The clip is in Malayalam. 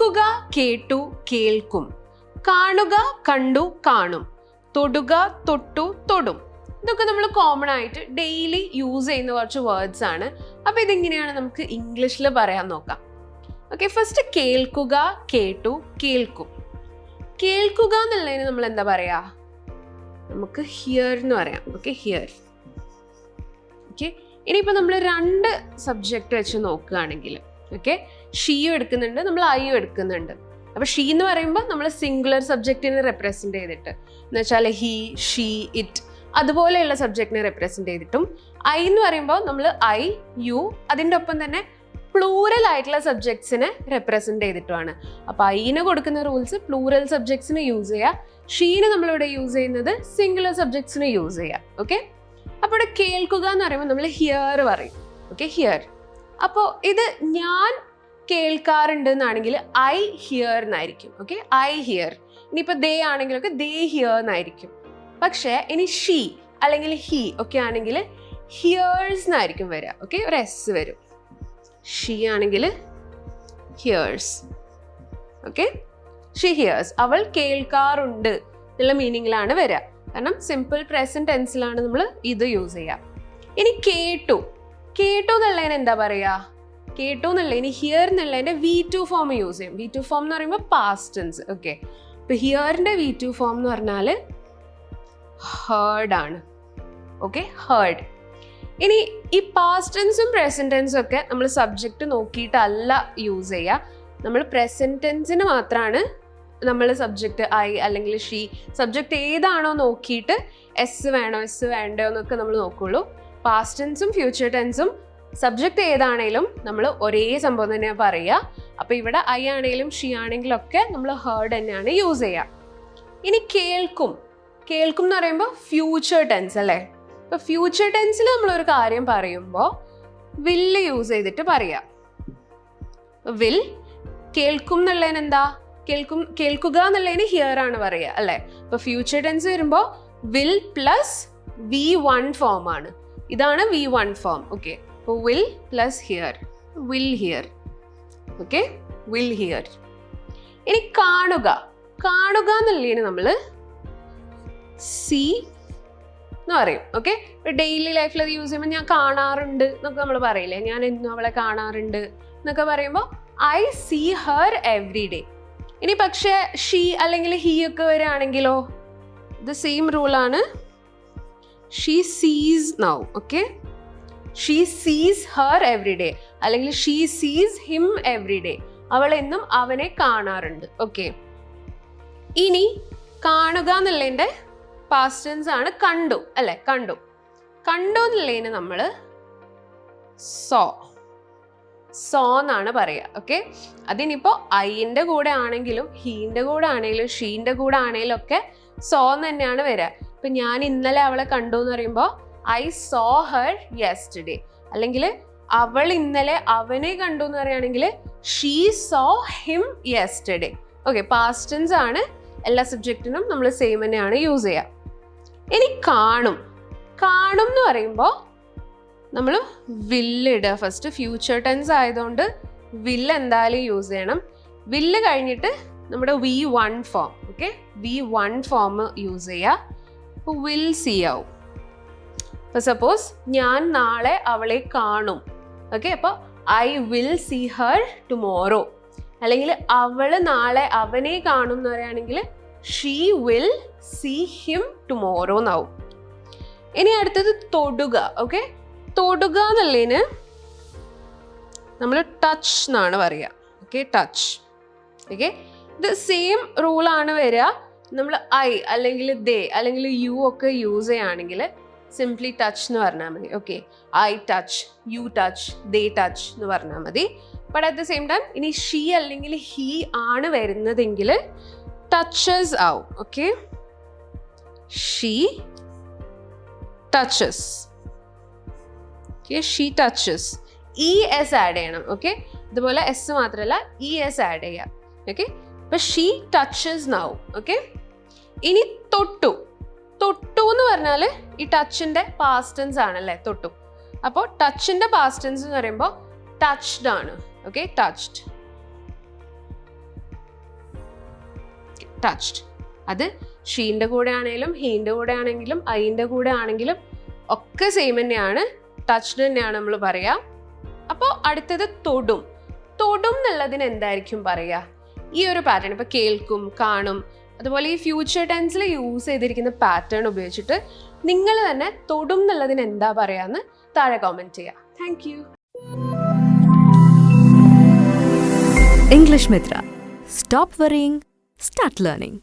കേൾക്കുക കേട്ടു കേൾക്കും. കാണുക കണ്ടു കാണും. തൊടുക തൊട്ടു തൊടും. ഇതൊക്കെ നമ്മൾ കോമൺ ആയിട്ട് ഡെയിലി യൂസ് ചെയ്യുന്ന കുറച്ച് വേർഡ്സ് ആണ്. അപ്പൊ ഇതെങ്ങനെയാണ് നമുക്ക് ഇംഗ്ലീഷിൽ പറയാൻ നോക്കാം. ഓക്കെ ഫസ്റ്റ് കേൾക്കുക കേട്ടു കേൾക്കും. കേൾക്കുക എന്നുള്ളതിന് നമ്മൾ എന്താ പറയാ? നമുക്ക് ഹിയർ എന്ന് പറയാം. ഓക്കെ ഹിയർ ഓക്കെ ഇനിയിപ്പോൾ നമ്മൾ രണ്ട് സബ്ജക്റ്റ് വെച്ച് നോക്കുകയാണെങ്കിൽ ഓക്കെ ഷീയും എടുക്കുന്നുണ്ട് നമ്മൾ ഐയും എടുക്കുന്നുണ്ട്. അപ്പോൾ ഷീ എന്ന് പറയുമ്പോൾ നമ്മൾ സിംഗുലർ സബ്ജക്റ്റിനെ റെപ്രസെന്റ് ചെയ്തിട്ട്. എന്ന് വെച്ചാൽ ഹി ഷീ ഇറ്റ് അതുപോലെയുള്ള സബ്ജക്റ്റിനെ റെപ്രസെന്റ് ചെയ്തിട്ടും. ഐ എന്ന് പറയുമ്പോൾ നമ്മൾ ഐ യു അതിന്റെ ഒപ്പം തന്നെ പ്ലൂറൽ ആയിട്ടുള്ള സബ്ജക്ട്സിനെ റെപ്രസെന്റ് ചെയ്തിട്ടുമാണ്. അപ്പൊ ഐന് കൊടുക്കുന്ന റൂൾസ് പ്ലൂറൽ സബ്ജക്ട്സിന് യൂസ് ചെയ്യുക ഷീന് നമ്മളിവിടെ യൂസ് ചെയ്യുന്നത് സിംഗുലർ സബ്ജക്ട്സിന് യൂസ് ചെയ്യുക ഓക്കെ അപ്പോൾ ഇവിടെ കേൾക്കുക എന്ന് പറയുമ്പോൾ നമ്മൾ ഹിയർ പറയും. ഓക്കെ ഹിയർ അപ്പോൾ ഇത് ഞാൻ കേൾക്കാറുണ്ട് എന്നാണെങ്കിൽ ഐ ഹിയർ എന്നായിരിക്കും. ഓക്കെ? I hear. ഇനിയിപ്പോൾ ദേ ആണെങ്കിലൊക്കെ ദേ ഹിയർ എന്നായിരിക്കും. പക്ഷേ ഇനി ഷീ അല്ലെങ്കിൽ ഹി ഒക്കെ ആണെങ്കിൽ ഹിയേഴ്സ് എന്നായിരിക്കും വരിക ഓക്കെ? ഒരു എസ് വരും. ഷീ ആണെങ്കിൽ ഹിയേഴ്സ്. ഓക്കെ? She here's. അവൾ കേൾക്കാറുണ്ട് എന്നുള്ള മീനിങ്ങിലാണ് വരിക കാരണം സിമ്പിൾ പ്രസന്റ് ടെൻസിലാണ് നമ്മൾ ഇത് യൂസ് ചെയ്യുക ഇനി കേട്ടു. കേട്ടു എന്നുള്ളതിന് എന്താ പറയുക കേട്ടു ഇനി ഹിയർ എന്നുള്ള എന്റെ വി ടു ഫോം യൂസ് ചെയ്യും. വി ടു ഫോം എന്ന് പറയുമ്പോൾ പാസ്റ്റ് ടെൻസ് ഓക്കെ ഇപ്പൊ ഹിയറിന്റെ വി ടു ഫോം എന്ന് പറഞ്ഞാൽ ഹേർഡ് ആണ് ഓക്കെ ഹേർഡ് ഇനി ഈ പാസ്റ്റ് ടെൻസും പ്രസന്റ് ടെൻസും ഒക്കെ നമ്മൾ സബ്ജക്റ്റ് നോക്കിയിട്ടല്ല യൂസ് ചെയ്യുക നമ്മൾ പ്രസന്റ് ടെൻസിന് മാത്രമാണ് നമ്മൾ സബ്ജക്റ്റ് ഐ അല്ലെങ്കിൽ ഷീ സബ്ജക്റ്റ് ഏതാണോ നോക്കിയിട്ട് എസ് വേണോ എസ് വേണ്ടോ എന്നൊക്കെ നമ്മൾ നോക്കുള്ളൂ. പാസ്റ്റ് ടെൻസും ഫ്യൂച്ചർ ടെൻസും സബ്ജക്റ്റ് ഏതാണേലും നമ്മൾ ഒരേ സംഭവം തന്നെ പറയുക അപ്പോൾ ഇവിടെ ഐ ആണെങ്കിലും ഷീ ആണെങ്കിലും ഒക്കെ നമ്മൾ ഹേർഡ് തന്നെയാണ് യൂസ് ചെയ്യുക ഇനി കേൾക്കും. കേൾക്കും എന്ന് പറയുമ്പോൾ ഫ്യൂച്ചർ ടെൻസ് അല്ലേ? ഇപ്പൊ ഫ്യൂച്ചർ ടെൻസിൽ നമ്മൾ ഒരു കാര്യം പറയുമ്പോൾ വില്ല് യൂസ് ചെയ്തിട്ട് പറയാം. വിൽ കേൾക്കും എന്നുള്ളതിന് എന്താ? കേൾക്കും കേൾക്കുക എന്നുള്ളതിന് ഹിയർ ആണ് പറയുക അല്ലേ? ഇപ്പൊ ഫ്യൂച്ചർ ടെൻസ് വരുമ്പോൾ will plus V one form ആണ്. ഇതാണ് വി വൺ ഫോം ഓക്കെ അപ്പോൾ will plus hear will hear okay will hear ഇനി കാണുക. കാണുക എന്നുള്ളതിന് നമ്മൾ സി എന്ന് പറയും. ഓക്കെ ഡെയിലി ലൈഫിൽ അത് യൂസ് ചെയ്യുമ്പോൾ ഞാൻ കാണാറുണ്ട് എന്നൊക്കെ നമ്മൾ പറയില്ലേ? ഞാൻ എന്നും അവളെ കാണാറുണ്ട് എന്നൊക്കെ പറയുമ്പോൾ I see her every day ഇനി പക്ഷേ ഷീ അല്ലെങ്കിൽ ഹീ ഒക്കെ വരികയാണെങ്കിലോ ഇത് same റൂളാണ് she sees now okay she sees her every day അല്ലെങ്കിൽ she sees him every day അവൾ എന്നും അവനെ കാണാറുണ്ട്. ഓക്കെ ഇനി കാണുക എന്നുള്ളതിന്റെ പാസ്റ്റൻസ് ആണ് കണ്ടു. അല്ലെ? കണ്ടു. കണ്ടു എന്നുള്ളതിന് നമ്മൾ സോ സോ എന്നാണ് പറയുക. ഓക്കെ അതിനിപ്പോൾ ഐന്റെ കൂടെ ആണെങ്കിലും ഹീന്റെ കൂടെ ആണെങ്കിലും ഷീന്റെ കൂടെ ആണെങ്കിലും ഒക്കെ സോ എന്ന് തന്നെയാണ് വരിക. ഇപ്പം ഞാൻ ഇന്നലെ അവളെ കണ്ടു എന്ന് പറയുമ്പോൾ ഐ സോ ഹർ യെസ്റ്റർഡേ അല്ലെങ്കിൽ അവൾ ഇന്നലെ അവനെ കണ്ടു എന്ന് പറയുകയാണെങ്കിൽ she saw him yesterday okay past tense ആണ്. എല്ലാ സബ്ജക്റ്റിനും നമ്മൾ സെയിം തന്നെയാണ് യൂസ് ചെയ്യുക. ഇനി കാണും. കാണും എന്ന് പറയുമ്പോൾ നമ്മൾ വില്ലിടുക ഫസ്റ്റ് ഫ്യൂച്ചർ ടെൻസ് ആയതുകൊണ്ട് വില്ല് എന്തായാലും യൂസ് ചെയ്യണം. വില്ല് കഴിഞ്ഞിട്ട് നമ്മുടെ V one form okay V one form use ചെയ്യുക. അപ്പോൾ വിൽ സി ആവും. ഇപ്പോൾ സപ്പോസ് ഞാൻ നാളെ അവളെ കാണും. ഓക്കെ അപ്പോൾ I will see her tomorrow അല്ലെങ്കിൽ അവൾ നാളെ അവനെ കാണും എന്ന് പറയുകയാണെങ്കിൽ she will see him tomorrow എന്നാവും ഇനി അടുത്തത് തൊടുക ഓക്കെ തൊടുക എന്നുള്ളതിന് നമ്മൾ ടച്ച് എന്നാണ് പറയുക ഓക്കെ ടച്ച് ഓക്കെ ഇത് സെയിം റൂളാണ് വരിക. നമ്മൾ ഐ അല്ലെങ്കിൽ ദേ അല്ലെങ്കിൽ യു ഒക്കെ യൂസ് ചെയ്യുകയാണെങ്കിൽ സിംപ്ലി ടച്ച് എന്ന് പറഞ്ഞാൽ മതി. Okay I touch you touch they touch എന്ന് പറഞ്ഞാൽ മതി. But at the same time ഇനി ഷീ അല്ലെങ്കിൽ ഹീ ആണ് വരുന്നതെങ്കിൽ ടച്ചസ് ആവും. Okay she touches okay she touches E S add ചെയ്യണം. ഓക്കെ ഇതുപോലെ എസ് മാത്രമല്ല ഇ എസ് ആഡ് ചെയ്യാം. ഓക്കെ അപ്പൊ ഷീ ടച്ചസ് നാവും ഓക്കെ ഇനി തൊട്ടു. തൊട്ടു എന്ന് പറഞ്ഞാൽ ഈ ടച്ചിന്റെ പാസ്റ്റൻസ് ആണല്ലേ തൊട്ടു. അപ്പോൾ ടച്ചിന്റെ പാസ്റ്റൻസ് എന്ന് പറയുമ്പോൾ ടച്ച്ഡ് ആണ്. ഓക്കെ ടച്ച്ഡ് ടച്ച്ഡ് അത് ഷീന്റെ കൂടെ ആണെങ്കിലും ഹീന്റെ കൂടെ ആണെങ്കിലും ഐന്റെ കൂടെ ആണെങ്കിലും ഒക്കെ സെയിം തന്നെയാണ്. ടച്ച്ഡ് തന്നെയാണ് നമ്മൾ പറയുക അപ്പോൾ അടുത്തത് തൊടും. തൊടും എന്നുള്ളതിന് എന്തായിരിക്കും പറയുക ഈ ഒരു പാറ്റേൺ ഇപ്പോൾ കേൾക്കും കാണും അതുപോലെ ഈ ഫ്യൂച്ചർ ടെൻസിൽ യൂസ് ചെയ്തിരിക്കുന്ന പാറ്റേൺ ഉപയോഗിച്ചിട്ട് നിങ്ങൾ തന്നെ തൊടും എന്നുള്ളതിന് എന്താ പറയാന്ന് താഴെ കോമെന്റ് ചെയ്യുക thank you English Mitra. Stop worrying, start learning.